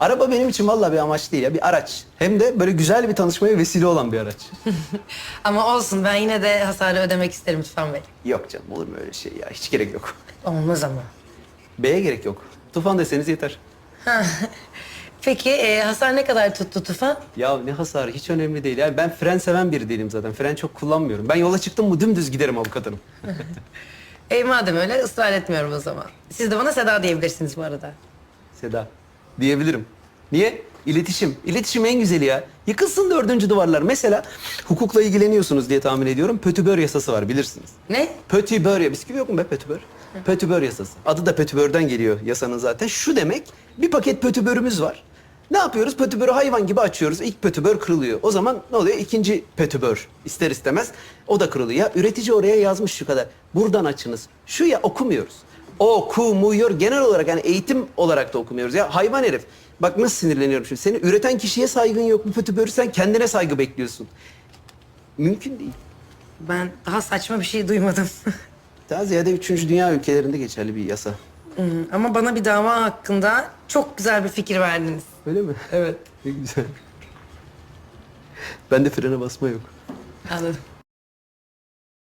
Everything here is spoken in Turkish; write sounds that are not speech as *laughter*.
Araba benim için vallahi bir amaç değil ya bir araç. Hem de böyle güzel bir tanışmaya vesile olan bir araç. *laughs* Ama olsun ben yine de hasarı ödemek isterim Tufan Bey. yok canım olur mu öyle şey ya hiç gerek yok. Olmaz ama. B'ye gerek yok. Tufan deseniz yeter. Peki e, hasar ne kadar tuttu Tufan? Ya ne hasarı hiç önemli değil. Yani ben fren seven biri değilim zaten. Fren çok kullanmıyorum. Ben yola çıktım mı dümdüz giderim avukat hanım. *laughs* E madem öyle ısrar etmiyorum o zaman. Siz de bana Seda diyebilirsiniz bu arada. Seda. Diyebilirim. Niye? İletişim. İletişim en güzeli ya. Yıkılsın dördüncü duvarlar. Mesela hukukla ilgileniyorsunuz diye tahmin ediyorum. Pötübör yasası var bilirsiniz. Ne? Pötübör ya. Bisküvi yok mu be pötübör? Pötübör yasası. Adı da pötübörden geliyor yasanın zaten. Şu demek bir paket pötübörümüz var. Ne yapıyoruz? Pötübörü hayvan gibi açıyoruz. İlk pötübör kırılıyor. O zaman ne oluyor? İkinci pötübör ister istemez o da kırılıyor. Ya üretici oraya yazmış şu kadar. Buradan açınız. Şu ya okumuyoruz. Okumuyor. Genel olarak yani eğitim olarak da okumuyoruz. Ya hayvan herif. Bak nasıl sinirleniyorum şimdi. Seni üreten kişiye saygın yok. Bu pötübörü sen kendine saygı bekliyorsun. Mümkün değil. Ben daha saçma bir şey duymadım. *laughs* Daha ziyade üçüncü dünya ülkelerinde geçerli bir yasa. Hmm, Ama bana bir dava hakkında çok güzel bir fikir verdiniz. Öyle mi? Evet. *laughs* Ne güzel. Ben de frene basma yok. Anladım.